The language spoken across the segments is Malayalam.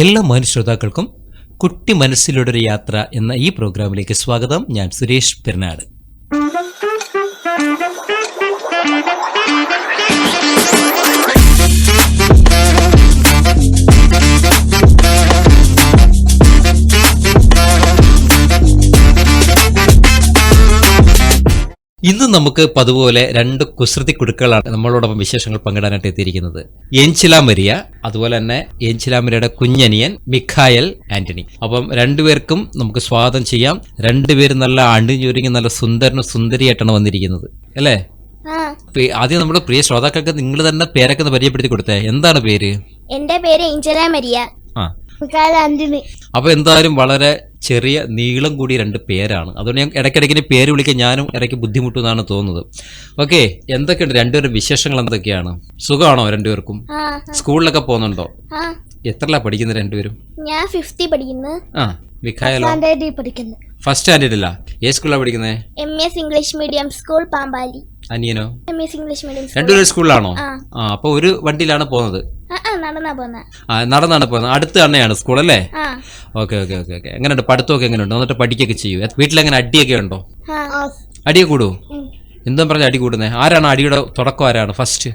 എല്ലാ മാനുശ്രോതാക്കൾക്കും കുട്ടി മനസ്സിലൂടെ ഒരു യാത്ര എന്ന ഈ പ്രോഗ്രാമിലേക്ക് സ്വാഗതം. ഞാൻ സുരേഷ് പെരുന്നാട്. ഇന്ന് നമുക്ക് പതുപോലെ രണ്ട് കുസൃതി കുടുക്കളാണ് നമ്മളോടൊപ്പം വിശേഷങ്ങൾ പങ്കിടാനായിട്ട് എത്തിയിരിക്കുന്നത്. എൻചിലാമരിയ അതുപോലെ തന്നെ എൻചിലാമരിയുടെ കുഞ്ഞനിയൻ മിഖായൽ ആന്റണി. അപ്പം രണ്ടുപേർക്കും നമുക്ക് സ്വാഗതം ചെയ്യാം. രണ്ടുപേരും നല്ല അണിഞ്ഞൊരുങ്ങി നല്ല സുന്ദരനും സുന്ദരിയായിട്ടാണ് വന്നിരിക്കുന്നത്. അല്ലേ? ആദ്യം നമ്മുടെ പ്രിയ ശ്രോതാക്കൾക്ക് നിങ്ങൾ തന്നെ പേരൊക്കെ പരിചയപ്പെടുത്തി കൊടുത്തേ. എന്താണ് പേര്? എന്റെ പേര് എഞ്ചലാമരിയ മരിയ. ആ. അപ്പൊ എന്തായാലും വളരെ ചെറിയ നീളം കൂടിയ രണ്ട് പേരാണ്. അതുകൊണ്ട് ഞാൻ ഇടയ്ക്കിടയ്ക്ക് പേര് വിളിക്കാൻ ഞാനും ഇടയ്ക്ക് ബുദ്ധിമുട്ടുമെന്നാണ് തോന്നുന്നത്. ഓക്കെ എന്തൊക്കെയുണ്ട്? രണ്ടുപേരും വിശേഷങ്ങൾ എന്തൊക്കെയാണ്? സുഖമാണോ രണ്ടുപേർക്കും? സ്കൂളിലൊക്കെ പോകുന്നുണ്ടോ? ആ. എത്രല്ല പഠിക്കുന്നത് രണ്ടുപേരും? ഞാൻ ഫിഫ്തി പഠിക്കുന്നു. ആ പഠിക്കുന്നു. ഫസ്റ്റ് സ്റ്റാൻഡേർഡിലാ ഏത് സ്കൂളിലാണ് പഠിക്കുന്നത് M S English medium school പാമ്പാലി അനിയനോ? എം എസ് ഇംഗ്ലീഷ് മീഡിയം രണ്ടുപേരും സ്കൂളിലാണോ. ആ അപ്പൊ ഒരു വണ്ടിയിലാണ് പോകുന്നത്. നടന്നാണ് പോകുന്നത് അടുത്ത് തന്നെയാണ് സ്കൂൾ അല്ലേ? Okay okay okay okay. എങ്ങനെയുണ്ട്? പഠിത്തമൊക്കെ എങ്ങനെയുണ്ട്? എന്നിട്ട് പഠിക്കൊക്കെ ചെയ്യൂ. വീട്ടിൽ വീട്ടിലെങ്ങനെ അടിയൊക്കെ ഉണ്ടോ? അടിയെ അടിയൊക്കെ കൂടുവോ? ഉം. എന്താ പറഞ്ഞ അടി കൂടുന്നേ. ആരാണ് അടിയുടെ തുടക്കം ആരാണ്? ഫസ്റ്റ്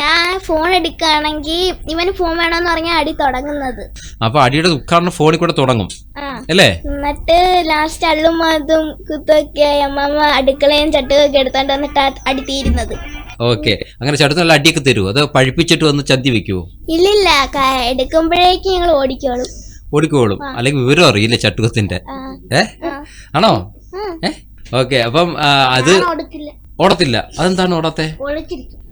ഞാൻ ഫോൺ എടുക്കുകയാണെങ്കിൽ ഇവന് ഫോൺ വേണമെന്ന് പറഞ്ഞാൽ അടി തുടങ്ങുന്നത്. അപ്പൊ അടിയുടെ ഉദ്ഘാടനം ഫോണിൽ കൂടെ തുടങ്ങും. അല്ലേ? എന്നിട്ട് ലാസ്റ്റ് അള്ളും അതും കുത്തൊക്കെ അമ്മമ്മ അടുക്കളയും ചട്ടുകൊക്കെ എടുത്തോണ്ട് വന്നിട്ട് അടി തീരുന്നത്. ഓക്കെ. അങ്ങനെ ചേട്ടൻ നല്ല അടിയൊക്കെ തരുമോ അത് പഴിപ്പിച്ചിട്ട് വന്ന് ചന്തി വെക്കുവോ? ഇല്ലില്ല എടുക്കുമ്പോഴേക്ക് ഞങ്ങൾ ഓടിക്കോളും. ഓടിക്കോളും. അല്ലെങ്കിൽ വിവരം അറിയില്ല ചട്ടുകത്തിന്റെ. ഏഹ് ഏ? ആണോ? ഏഹ് ഏ? ഓക്കെ അപ്പം അത് ഓടത്തില്ല. അതെന്താണ് ഓടത്തെ?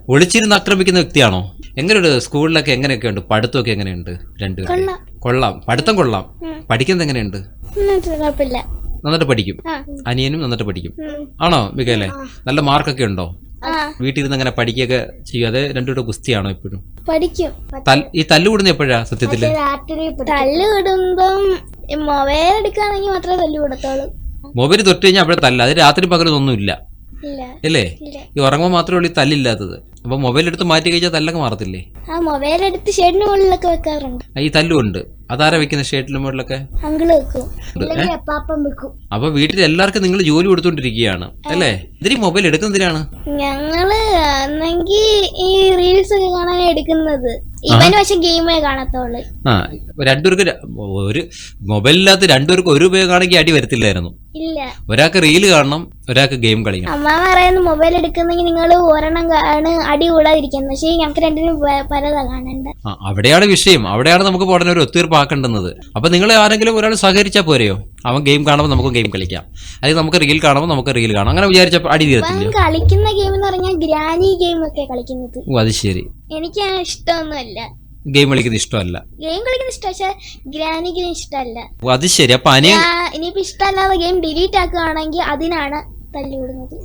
ഒളിച്ചിരുന്ന് ആക്രമിക്കുന്ന വ്യക്തിയാണോ? എങ്ങനെയുണ്ട് സ്കൂളിലൊക്കെ എങ്ങനെയൊക്കെ ഉണ്ട്? പഠിത്തമൊക്കെ എങ്ങനെയുണ്ട് രണ്ടുപേരും കൊള്ളാം. പഠിത്തം കൊള്ളാം. പഠിക്കുന്നത് എങ്ങനെയുണ്ട്? കുഴപ്പമില്ല. നന്നായിട്ട് പഠിക്കും. അനിയനും നന്നായിട്ട് പഠിക്കും. ആണോ മികല്ലേ നല്ല മാർക്കൊക്കെ ഉണ്ടോ? വീട്ടിരുന്ന് അങ്ങനെ പഠിക്കുകയൊക്കെ ചെയ്യും അതെ രണ്ടുപേരുടെ ഗുസ്തിയാണോ ഇപ്പോഴും പഠിക്കും. ഈ തല്ല് കൂടുന്ന എപ്പോഴാ സത്യത്തിൽ തല്ല് വിടുമ്പം മൊബൈൽ എടുക്കുകയാണെങ്കിൽ മാത്രമേ തല്ല് വിടത്തുള്ളൂ മൊബൈൽ തൊട്ട് കഴിഞ്ഞാൽ അവിടെ തല്ല അത് രാത്രി പകലൊന്നും ഇല്ല ഇല്ല. അല്ലേ ഈ ഉറങ്ങുമ്പോൾ മാത്രമേ ഉള്ളൂ തല്ലില്ലാത്തത്. അപ്പൊ മൊബൈൽ എടുത്ത് മാറ്റി കഴിച്ചാൽ തല്ലൊക്കെ മാറത്തില്ലേ? ആ മൊബൈൽ എടുത്ത് ഷെഡിന്റെ മുകളിലൊക്കെ വെക്കാറുണ്ട്. ഈ തല്ലുണ്ട് അതാരാ വെക്കുന്ന ഷെഡിന്റെ മുകളിലൊക്കെ? അങ്കിൾ വെക്കും? അപ്പാപ്പം വെക്കും. അപ്പൊ വീട്ടിൽ എല്ലാവർക്കും നിങ്ങൾ ജോലി കൊടുത്തോണ്ടിരിക്കുകയാണ് അല്ലേ? ഇതിന് മൊബൈൽ എടുക്കുന്നതിനാണ് ഞങ്ങൾ ഈ റീൽസ് ഒക്കെ കാണാൻ എടുക്കുന്നത്. ഇവന് പക്ഷെ ഗെയിമേ കാണത്തുള്ളു. ആ രണ്ടുപേർക്ക് ര- ഒരു മൊബൈലിനകത്ത് രണ്ടുപേർക്ക് ഒരു ഉപയോഗമാണെങ്കിൽ അടി വരത്തില്ലായിരുന്നു. ഇല്ല. ഒരാൾക്ക് റീൽ കാണണം ഒരാൾക്ക് ഗെയിം കളിക്കണം. അമ്മ പറയുന്നത് മൊബൈൽ എടുക്കുന്നെങ്കിൽ നിങ്ങൾ ഒരെണ്ണം ആണ് അടി കൂടാതിരിക്കുന്നത്. പക്ഷേ ഞങ്ങൾക്ക് രണ്ടിനും പ- പലതാ കാണണ്ട. ആ അവിടെയാണ് വിഷയം. അവിടെയാണ് നമുക്ക് ഉടനെ ഒരു ഒത്തീർപ്പാക്കേണ്ടുന്നത് അപ്പൊ നിങ്ങൾ ആരെങ്കിലും ഒരാൾ സഹകരിച്ചാൽ പോരെയോ? അവൻ ഗെയിം കാണുമ്പോൾ നമുക്ക് ഗെയിം കളിക്കാം. അല്ലെങ്കിൽ നമുക്ക് റീൽ കാണുമ്പോൾ നമുക്ക് റീൽ കാണാം. അങ്ങനെ വിചാരിച്ചപ്പോൾ അടി ഇപ്പം അവൻ കളിക്കുന്ന ഗെയിം എന്ന് പറഞ്ഞാൽ ഗ്രാനി ഗെയിം ഒക്കെ കളിക്കുന്നത്. ഓ അത് ശരി. എനിക്ക് അങ്ങനെ ഗെയിം കളിക്കുന്ന ഇഷ്ടമല്ല. ഗെയിം കളിക്കുന്ന ഇഷ്ടം പക്ഷെ ഗ്രാനിക്ക് ഇഷ്ടമല്ല. അത് ശരി. അപ്പൊ അനിയൻ ഇനിയിപ്പോ ഇഷ്ടമല്ലാതെ ഗെയിം ഡിലീറ്റ് ആക്കുകയാണെങ്കിൽ അതിനാണ് തല്ലിവിടുന്നത്.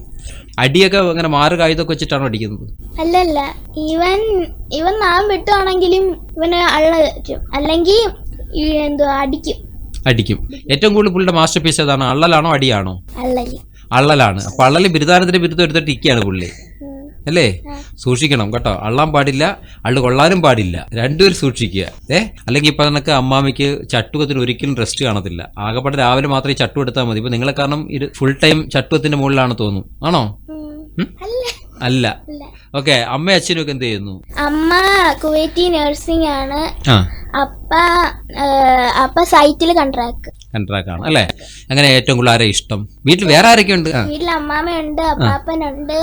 അടിയൊക്കെ അങ്ങനെ മാറ് കായുധമൊക്കെ വെച്ചിട്ടാണോ അടിക്കുന്നത്? അല്ലല്ല ഇവൻ ഇവൻ നാം വിട്ടുവാണെങ്കിലും ഇവന് അള്ള പറ്റും അല്ലെങ്കിൽ എന്തുവാ അടിക്കും. അടിക്കും. ഏറ്റവും കൂടുതൽ പുള്ളിയുടെ മാസ്റ്റർ പീസ് ഏതാണ്? അള്ളലാണോ അടിയാണോ? അള്ളൽ അള്ളലാണ്. അപ്പൊ അള്ളൽ ബിരുദാനത്തിന്റെ ബിരുദം എടുത്തിട്ട് ഇരിക്കുകയാണ് പുള്ളി. അല്ലേ? സൂക്ഷിക്കണം കേട്ടോ. അള്ളാൻ പാടില്ല അള്ളു കൊള്ളാനും പാടില്ല. രണ്ടുപേരും സൂക്ഷിക്കുക. ഏ? അല്ലെങ്കിൽ ഇപ്പൊ നിനക്ക് അമ്മാമ്മയ്ക്ക് ചട്ടുവത്തിന് ഒരിക്കലും റെസ്റ്റ് കാണത്തില്ല. ആകെപ്പാടെ രാവിലെ മാത്രമേ ചട്ടു എടുത്താൽ മതി. ഇപ്പൊ നിങ്ങളെ കാരണം ഇത് ഫുൾ ടൈം ചട്ടുവത്തിന്റെ മുകളിലാണ് തോന്നും ആണോ? അല്ല. ഓക്കെ അമ്മ അച്ഛനും ഒക്കെ എന്ത് ചെയ്യുന്നു? അമ്മ കുവൈറ്റി നഴ്സിംഗ് ആണ്. അപ്പ അപ്പ സൈറ്റിൽ കൺട്രാക്ട് കൺട്രാക്ട് അല്ലേ? അങ്ങനെ ഏറ്റവും കൂടുതൽ ആരെ ഇഷ്ടം? വീട്ടിൽ വേറെ ആരൊക്കെ ഉണ്ട് വീട്ടിൽ അമ്മാമ്മയുണ്ട് അപ്പാപ്പനുണ്ട്.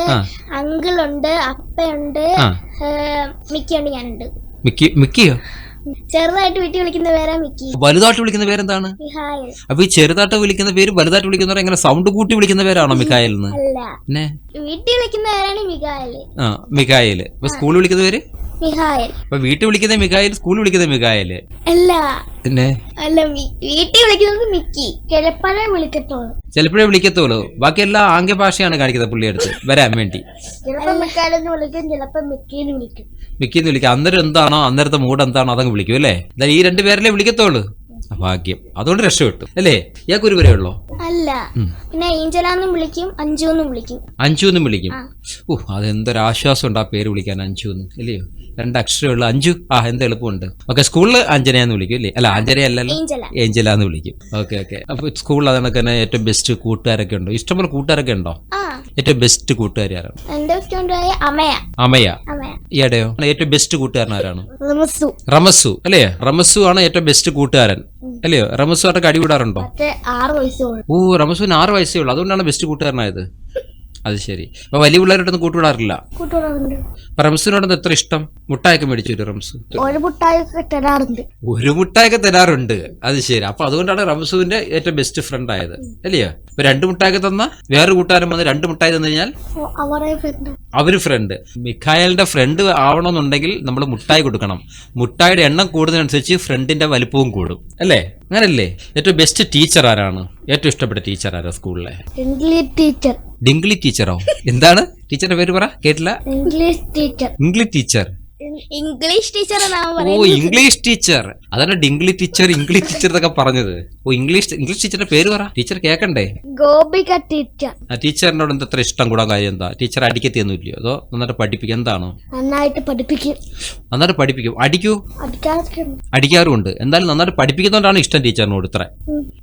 അങ്കിളുണ്ട് അപ്പയുണ്ട്. മിക്കിയുണ്ട് ഞാനുണ്ട്. മിക്കി മിക്കിയോ? ചെറുതായിട്ട് വീട്ടിൽ വിളിക്കുന്ന പേരാ മിക്കി. വലുതായിട്ട് വിളിക്കുന്ന പേരെന്താണ്? അപ്പൊ ഈ ചെറുതായിട്ട് വിളിക്കുന്ന പേര് വലുതായിട്ട് വിളിക്കുന്നവരെ എങ്ങനെ സൗണ്ട് കൂട്ടി വിളിക്കുന്ന പേരാണോ മിക്കായൽ അല്ല. വീട്ടിൽ വിളിക്കുന്ന പേരാണ് മികായൽ ആ മിക്കായൽ അപ്പൊ സ്കൂളിൽ വിളിക്കുന്ന പേര്? മിഹായൽ. അപ്പൊ വീട്ടിൽ വിളിക്കുന്ന മികായൽ സ്കൂളിൽ വിളിക്കുന്ന മിഖായൽ അല്ല. പിന്നെ? അല്ല മി- വീട്ടിൽ വിളിക്കുന്നത് മിക്കി. കിഴപ്പനെ വിളിക്കത്തുള്ളൂ. ചിലപ്പോഴേ വിളിക്കത്തുള്ളൂ. എല്ലാ ആംഗ്യ ഭാഷയാണ് കാണിക്കുന്നത് പുള്ളിയെടുത്ത്. വരാൻ വേണ്ടി. ചിലപ്പോ മിക്കാലെന്ന് വിളിക്കും ചിലപ്പോ മിക്കീന്ന് വിളിക്കും. മിക്കിന്ന് വിളിക്കുക അന്നേരം എന്താണോ അന്നേരത്തെ മൂഡ് എന്താണോ അതങ്ങ് വിളിക്കും അല്ലേ? എന്തായാലും ഈ രണ്ട് പേരിലെ വിളിക്കത്തുള്ളൂ. ഭാഗ്യം. അതുകൊണ്ട് രക്ഷപ്പെട്ടു. അല്ലേ? ഇയാൾക്ക് ഒരു വരെ ഉള്ളോ? അല്ല. പിന്നെ ഏഞ്ചലാന്നും വിളിക്കും അഞ്ചു എന്നും വിളിക്കും. അഞ്ചു എന്നും വിളിക്കും. ഓ ഓ അതെന്തൊരാശ്വാസം ഉണ്ട് ആ പേര് വിളിക്കാൻ അഞ്ചു എന്നും അല്ലയോ? രണ്ട് അക്ഷരമുള്ള ഉള്ളൂ അഞ്ചു. ആ എന്ത് എളുപ്പമുണ്ട്. ഓക്കെ സ്കൂളിൽ അഞ്ജന എന്ന് വിളിക്കും അല്ലേ അല്ല അഞ്ജന അല്ലല്ലോ. ഏഞ്ചല. എന്ന് വിളിക്കും. Okay okay. അപ്പൊ സ്കൂളിൽ അതൊക്കെ തന്നെ ഏറ്റവും ബെസ്റ്റ് കൂട്ടുകാരൊക്കെ ഉണ്ടോ? ഇഷ്ടംപോലെ കൂട്ടുകാരൊക്കെ ഉണ്ടോ? ഏറ്റവും ബെസ്റ്റ് കൂട്ടുകാരി ആരാണ് അമയ അമയ ഏറ്റവും ബെസ്റ്റ് കൂട്ടുകാരൻ ആരാണ് റമസു അല്ലേ? റമസു ആണ് ഏറ്റവും ബെസ്റ്റ് കൂട്ടുകാരൻ. അല്ലയോ? റമസു ആട്ടൊക്കെ അടികൂടാറുണ്ടോ ഓ റമസുവിന് ആറ് വയസ്സേ ഉള്ളൂ. അതുകൊണ്ടാണ് ബെസ്റ്റ് കൂട്ടുകാരനായത്. അത് ശരി. അപ്പൊ വലിയ പിള്ളേരോടൊന്നും കൂട്ടുവിടാറില്ല. കൂട്ടുകാരുണ്ട് അപ്പൊ റംസുവിനോടൊന്നും എത്ര ഇഷ്ടം? മുട്ടായൊക്കെ മേടിച്ചു തരും റംസു? ഒരു മുട്ടായൊക്കെ തരാറുണ്ട്. ഒരു മുട്ടായൊക്കെ തരാറുണ്ട്. അത് ശരി. അപ്പൊ അതുകൊണ്ടാണ് റംസുവിന്റെ ഏറ്റവും ബെസ്റ്റ് ഫ്രണ്ട് ആയത്. അല്ലയോ? ഇപ്പൊ രണ്ട് മുട്ടായൊക്കെ തന്ന വേറെ കൂട്ടുകാരൻ വന്ന് രണ്ട് മുട്ടായി തന്നു കഴിഞ്ഞാൽ? അവർ ഫ്രണ്ട് മിഖായലിന്റെ ഫ്രണ്ട് ആവണമെന്നുണ്ടെങ്കിൽ നമ്മൾ മുട്ടായി കൊടുക്കണം. മുട്ടായിയുടെ എണ്ണം കൂടുന്നതിനനുസരിച്ച് ഫ്രണ്ടിന്റെ വലുപ്പവും കൂടും. അല്ലേ? അങ്ങനല്ലേ? ഏറ്റവും ബെസ്റ്റ് ടീച്ചർ ആരാണ്? ഏറ്റവും ഇഷ്ടപ്പെട്ട ടീച്ചർ ആരാ സ്കൂളിലെ ഇംഗ്ലീഷ് ടീച്ചർ ഡിംഗ്ലി ടീച്ചറോ? എന്താണ്? ടീച്ചറിന്റെ പേര് പറ. കേട്ടില്ല? English teacher English teacher. English teacher ഓ ഇംഗ്ലീഷ് ടീച്ചർ ഡിംഗ്ലി ടീച്ചർ ഇംഗ്ലീഷ് ടീച്ചർ എന്നൊക്കെ പറഞ്ഞത്. ഓ ഇംഗ്ലീഷ് ഇംഗ്ലീഷ് ടീച്ചറിന്റെ പേര് പറ. ടീച്ചർ കേക്കണ്ടേ? ഗോപിക ടീച്ചർ ആ ടീച്ചറിനോട് എന്താ അത്ര ഇഷ്ടം കൂടാൻ കാര്യം എന്താ? ടീച്ചർ അടിക്കത്തൊന്നുമില്ലയോ അതോ നന്നായിട്ട് പഠിപ്പിക്കും എന്താണോ? നന്നായിട്ട് പഠിപ്പിക്കും. നന്നായിട്ട് പഠിപ്പിക്കും. അടിക്കൂ. അടിക്കാറുമുണ്ട്. എന്തായാലും നന്നായിട്ട് പഠിപ്പിക്കുന്നതുകൊണ്ടാണ് ഇഷ്ടം ടീച്ചറിനോട് ഇത്ര.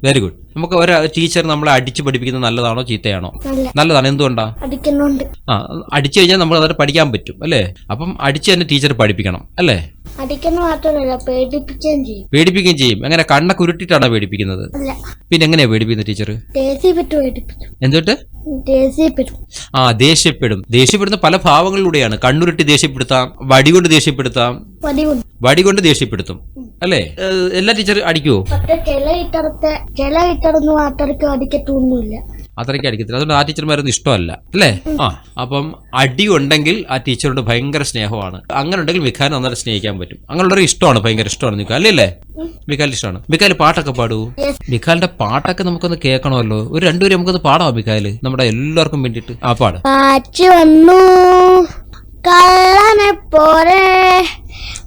വെരി ഗുഡ് നമുക്ക് ഒരു ടീച്ചർ നമ്മളെ അടിച്ച് പഠിപ്പിക്കുന്നത് നല്ലതാണോ ചീത്തയാണോ? നല്ലതാണ്. എന്തുകൊണ്ടാ? അടിക്കുന്നുണ്ട്. ആ അടിച്ചു കഴിഞ്ഞാൽ നമ്മൾ നന്നായിട്ട് പഠിക്കാൻ പറ്റും അല്ലേ? അപ്പം അടിച്ച് തന്നെ ടീച്ചർ പഠിപ്പിക്കണം അല്ലേ? അടിക്കുന്ന മാത്രമല്ല പേടിപ്പിക്കുകയും ചെയ്യും. പേടിപ്പിക്കുകയും ചെയ്യും. എങ്ങനെ കണ്ണൊക്കെ ഉരുട്ടിട്ടാണോ പേടിപ്പിക്കുന്നത്? പിന്നെ എങ്ങനെയാ പേടിപ്പിക്കുന്നത് ടീച്ചർ എന്തോട്ട്? ആ ദേഷ്യപ്പെടും. ദേഷ്യപ്പെടുന്ന പല ഭാവങ്ങളിലൂടെയാണ്. കണ്ണുരുട്ടി ദേഷ്യപ്പെടുത്താം വടി കൊണ്ട് ദേഷ്യപ്പെടുത്താം. പതിവുണ്ട് വടി കൊണ്ട് ദേഷ്യപ്പെടുത്തും അല്ലേ? എല്ലാ ടീച്ചർ അടിക്കുവോ? ചില ഇട്ടറത്തെ ചില ഇട്ടടൊന്നും അത്രയ്ക്ക് അടിക്കത്തൊന്നുമില്ല അത്രയ്ക്ക് അടിക്കത്തില്ല അതുകൊണ്ട് ആ ടീച്ചർമാരൊന്നും ഇഷ്ടമല്ല. അല്ലേ? ആ. അപ്പം അടി ഉണ്ടെങ്കിൽ ആ ടീച്ചറോട് ഭയങ്കര സ്നേഹമാണ്. അങ്ങനെ ഉണ്ടെങ്കിൽ മിഖാൻ നന്നായിട്ട് സ്നേഹിക്കാൻ പറ്റും. അങ്ങനെയുള്ളൊരു ഇഷ്ടമാണ് ഭയങ്കര ഇഷ്ടമാണ് മിഖാൽ അല്ലേ? മിഖാൽ ഇഷ്ടമാണ്. മിഖാൽ പാട്ടൊക്കെ പാടൂ. മിഖാലിന്റെ പാട്ടൊക്കെ നമുക്കൊന്ന് കേൾക്കണമല്ലോ. ഒരു രണ്ടുപേരും നമുക്കൊന്ന് പാടാം മിഖാൽ? നമ്മുടെ എല്ലാവർക്കും വേണ്ടിട്ട് ആ പാട്. കാറ്റ് വന്നു. കള്ളനെ പോലെ.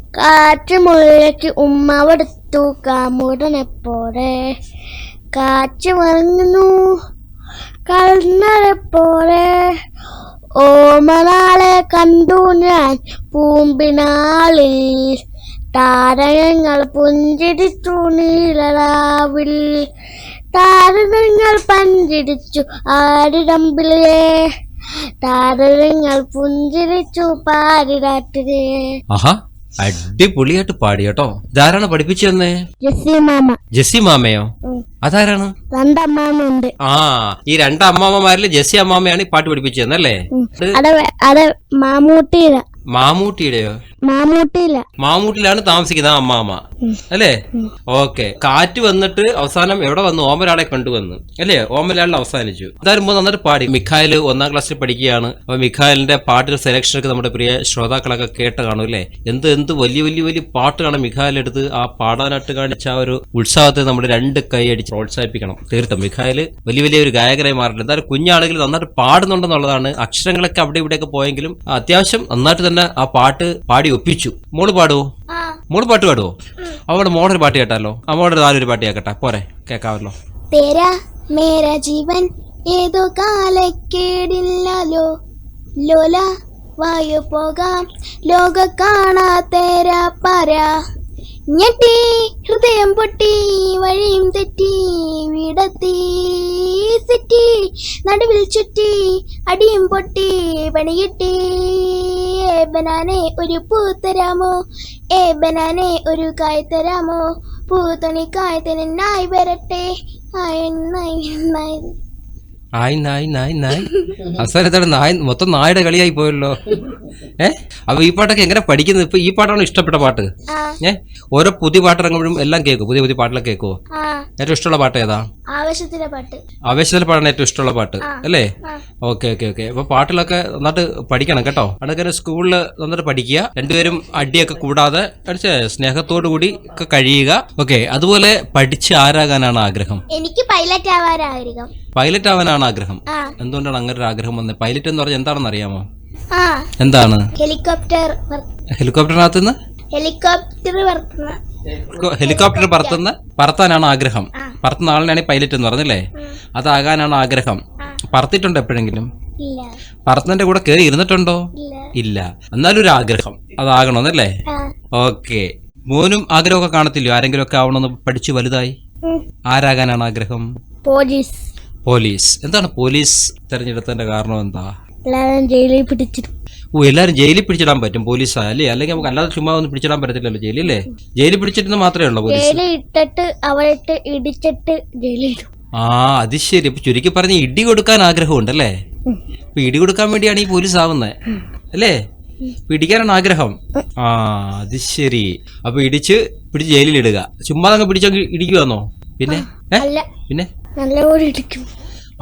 കാറ്റ് മുള്ളിലേക്ക് ഉമ്മ കൊടുത്തു. കാമുടനെ പോലെ. കാറ്റ് വന്നു കള്ളനെ പോലെ ഓമനാളെ കണ്ടു ഞാൻ പൂമ്പിനാളിൽ. താരങ്ങൾ പുഞ്ചിരിച്ചു നീളരാവിൽ താരകങ്ങൾ പഞ്ചിരിച്ചു ആരിടമ്പിലേ? താരങ്ങൾ പുഞ്ചിരിച്ചു ആഹാ അടിപൊളിയായിട്ട് പാടി കേട്ടോ ഇതാരാണ് പഠിപ്പിച്ചു തന്നെ ജെസ്സി മാമ. ജെസ്സി മാമയോ. അതാരാണ്? രണ്ടമ്മാമുണ്ട് ആ ഈ രണ്ട് അമ്മാമ്മമാരിൽ ജെസ്സി അമ്മാമയാണ് ഈ പാട്ട് പഠിപ്പിച്ചു തന്നല്ലേ അതെ മാമൂട്ടിയില മാമൂട്ടിയുടെയോ? മാമൂട്ടിയില്ല. മാമൂട്ടിലാണ് താമസിക്കുന്നത് ആ അമ്മാമ്മ അല്ലേ? ഓക്കെ. കാറ്റ് വന്നിട്ട് അവസാനം എവിടെ വന്നു? ഓമരാളെ കണ്ടുവന്നു. അല്ലേ? ഓമരാളിൽ അവസാനിച്ചു. അതായിരുന്നു നന്നായിട്ട് പാടി. മിഖായൽ ഒന്നാം ക്ലാസ്സിൽ പഠിക്കുകയാണ്. അപ്പൊ മിഖായലിന്റെ പാട്ടിന്റെ സെലക്ഷൻ ഒക്കെ നമ്മുടെ പ്രിയ ശ്രോതാക്കളൊക്കെ കേട്ട് കാണും അല്ലേ? എന്ത് എന്ത് വലിയ വലിയ വലിയ പാട്ടാണ് മിഖായൽ എടുത്ത് ആ പാടാനായിട്ട് കാണിച്ച ആ ഒരു ഉത്സാഹത്തെ നമ്മൾ രണ്ട് കൈ അടിച്ച് പ്രോത്സാഹിപ്പിക്കണം. തീർത്തും. മിഖായൽ വലിയ വലിയ ഒരു ഗായകരായി മാറിയിട്ടുണ്ട്. എന്തായാലും കുഞ്ഞാളുകൾ നന്നായിട്ട് പാടുന്നുണ്ടെന്നുള്ളതാണ്. അക്ഷരങ്ങളൊക്കെ അവിടെ ഇവിടെയൊക്കെ പോയെങ്കിലും അത്യാവശ്യം നന്നായിട്ട് തന്നെ ആ പാട്ട് പാടി ഒപ്പിച്ചു. മോൾ പാടുവോ മോൾ പാട്ട് പാടുവോ അവളുടെ മോളൊരു പാട്ട് കേട്ടാലോ? അമ്മോടെ നാലൊരു പാട്ട് കേക്കട്ടെ. പോരെ കേക്കാവല്ലോ തേരാ മേരാ ജീവൻ. ഏതോ കാലക്കേടില്ലല്ലോ. ലോല വായു പോകാം. ലോക കാണാ തേരാ പാര. ഞെട്ടി ഹൃദയം പൊട്ടി വഴിയും തെറ്റി വിടത്തി. നടുവിൽ ചുറ്റി അടിയും പൊട്ടി പണികിട്ടി. ഏ ബനാനെ ഒരു പൂ തരാമോ? ഏ ബനാനെ ഒരു കായ് തരാമോ? പൂത്തണി കായത്തിനായി വരട്ടെ. ആയി ആയ് നായ് നായ് നായ്. അവസാനത്തോടെ നായ് മൊത്തം നായുടെ കളിയായി പോയല്ലോ. ഏ? അപ്പൊ ഈ പാട്ടൊക്കെ എങ്ങനെ പഠിക്കുന്നത്? ഇപ്പൊ ഈ പാട്ടാണ് ഇഷ്ടപ്പെട്ട പാട്ട്? ഏ? ഓരോ പുതിയ പാട്ട് ഇറങ്ങുമ്പോഴും എല്ലാം കേൾക്കും? പുതിയ പുതിയ പാട്ടിലൊക്കെ കേൾക്കുമോ ഏറ്റവും ഇഷ്ടമുള്ള പാട്ട് ഏതാ? ആവശ്യത്തിന്റെ പാട്ട്. ആവേശത്തിലെ പാട്ടാണ് ഏറ്റവും ഇഷ്ടമുള്ള പാട്ട് അല്ലേ. Okay okay okay. അപ്പൊ പാട്ടിലൊക്കെ നന്നായിട്ട് പഠിക്കണം കേട്ടോ. അതൊക്കെ സ്കൂളിൽ നന്നായിട്ട് പഠിക്കുക രണ്ടുപേരും അടിയൊക്കെ കൂടാതെ സ്നേഹത്തോടു കൂടി ഒക്കെ കഴിയുക. ഓക്കെ അതുപോലെ പഠിച്ച് ആരാകാനാണ് ആഗ്രഹം? എനിക്ക് പൈലറ്റ് ആവാനാഗ്രഹം. പൈലറ്റ് ആവാനാണ് ആഗ്രഹം. എന്തുകൊണ്ടാണ് അങ്ങനെ ഒരു ആഗ്രഹം വന്നത് പൈലറ്റ് എന്ന് പറഞ്ഞാൽ എന്താണെന്ന് അറിയാമോ? എന്താണ്? ഹെലികോപ്റ്റർ ഹെലികോപ്റ്ററിനകത്ത് നിന്ന് ഹെലികോപ്റ്റർ ഹെലികോപ്റ്റർ പറത്തുന്ന പറത്താനാണ് ആഗ്രഹം. പറത്തുന്ന ആളിനാണ് പൈലറ്റ് എന്ന് പറഞ്ഞല്ലേ അതാകാനാണ് ആഗ്രഹം. പറത്തിട്ടുണ്ടോ എപ്പോഴെങ്കിലും? ഭർത്തന്റെ കൂടെ കയറി ഇരുന്നിട്ടുണ്ടോ? ഇല്ല. എന്നാലും ഒരു ആഗ്രഹം. അതാകണമെന്നല്ലേ ഓക്കെ. മോനും ആഗ്രഹമൊക്കെ കാണത്തില്ലയോ? ആരെങ്കിലും ഒക്കെ ആവണമെന്ന് പഠിച്ചു വലുതായി? ആരാകാനാണ് ആഗ്രഹം? പോലീസ്. പോലീസ്. എന്താണ് പോലീസ് തെരഞ്ഞെടുത്തതിന്റെ കാരണം എന്താ? എല്ലാവരും ജയിലിൽ പിടിച്ചിടും ഓ എല്ലാരും ജയിലിൽ പിടിച്ചിടാൻ പറ്റും പോലീസ് അല്ലേ അല്ലെങ്കിൽ നമുക്ക് അല്ലാതെ ചുമ്മാ ഒന്നും പിടിച്ചിടാൻ പറ്റത്തില്ലല്ലോ ജയിലിൽ അല്ലേ ജയിലിൽ പിടിച്ചിരുന്ന മാത്രമേ ഉള്ളൂ ജയിലിൽ ഇട്ടിട്ട് അവരിട്ട് ഇടിച്ചിട്ട് ജയിലിൽ ആ അത് ശരി. ഇപ്പൊ ചുരുക്കി പറഞ്ഞ് ഇടി കൊടുക്കാൻ ആഗ്രഹമുണ്ടല്ലേ? അപ്പൊ ഇടി കൊടുക്കാൻ വേണ്ടിയാണ് ഈ പോലീസ് ആവുന്നത് അല്ലേ? പിടിക്കാനാണ് ആഗ്രഹം. ആ അത് ശരി. അപ്പൊ ഇടിച്ച് പിടിച്ച് ജയിലിലിടുക ചുമ്മാ അങ്ങ് പിടിച്ചങ്ങ് ഇടിക്കുവാന്നോ? പിന്നെ? പിന്നെ? നല്ലപോലെ ഇടിക്കും.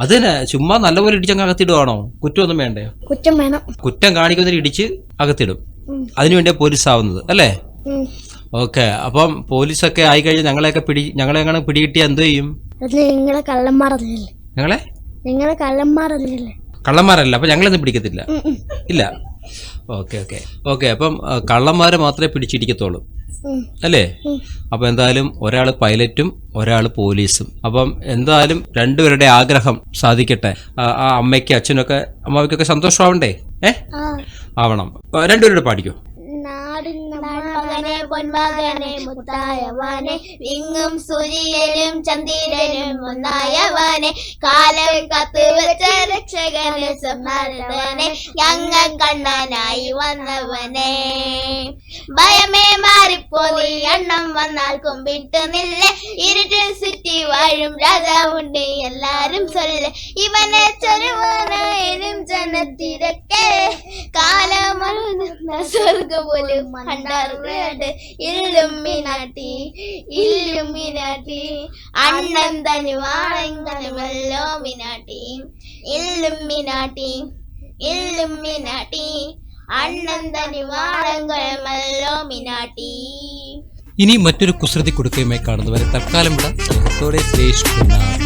അത് തന്നെ ചുമ്മാ നല്ലപോലെ ഇടിച്ചങ്ങ് അകത്തിടുവാണോ? കുറ്റമൊന്നും വേണ്ടേ? കുറ്റം വേണം. കുറ്റം കാണിക്കുന്ന ഇടിച്ച് അകത്തിടും. അതിനുവേണ്ടിയാ പോലീസ് ആവുന്നത് അല്ലേ. ഓക്കെ അപ്പം പോലീസൊക്കെ ആയി കഴിഞ്ഞാൽ ഞങ്ങളെയൊക്കെ പിടി ഞങ്ങളെ എങ്ങനെ പിടികിട്ടി എന്ത് ചെയ്യും? നിങ്ങളെ കള്ളന്മാരല്ലേ? ഞങ്ങളെ? നിങ്ങളെ കള്ളന്മാരല്ലേ? കള്ളന്മാരല്ല അപ്പൊ ഞങ്ങളെന്ന് പിടിക്കത്തില്ല. ഇല്ല. Okay okay. ഓക്കെ അപ്പം കള്ളന്മാരെ മാത്രമേ പിടിച്ചിരിക്കത്തുള്ളൂ. അല്ലേ. അപ്പൊ എന്തായാലും ഒരാൾ പൈലറ്റും ഒരാൾ പോലീസും. അപ്പം എന്തായാലും രണ്ടുപേരുടെ ആഗ്രഹം സാധിക്കട്ടെ. ആ അമ്മയ്ക്ക് അച്ഛനൊക്കെ അമ്മാവയ്ക്കൊക്കെ സന്തോഷമാവണ്ടേ? ഏ? ആവണം. രണ്ടുപേരുടെ പാടിക്കോ? പൊന്മകനെ മുത്തായവാനെ. വിങ്ങും സൂര്യനും ചന്ദ്രനും ഒന്നായവാനെ. കാലം കത്ത് വെച്ച രക്ഷകനെ സമ്മാനവനെ ഞങ്ങൾ കണ്ണനായി വന്നവനെ. ഭയമേ മാറിപ്പോയി. എണ്ണം വന്നാൽ കുമ്പിട്ട് നില്ലേ. ഇരുട്ടിൽ ചുറ്റി വാഴും രാജാവുണ്ട് എല്ലാരും ചൊല്ല. ഇവനെ ചൊരുവാനായാലും ജനത്തിരക്കെ. കാലമറുന്ന സ്വർഗ പോലും കണ്ടറിഞ്ഞത് ഇല്ലുമിനാട്ടി ഇല്ലുമിനാട്ടി അണ്ണൻ തനുവാണെങ്കിലുമല്ലോ മിനാട്ടി ഇല്ലുമിനാട്ടി ഇല്ലുമിനാട്ടി അണ്ണൻ തനുവാണെങ്കിലുമല്ലോ മിനാട്ടി ഇനി മറ്റൊരു കുസൃതി കൊടുക്കയുമായി കാണുന്നവരെ തൽക്കാലം ഇവിടെ. സ്നേഹത്തോടെ ശ്രീഷ് കുമാർ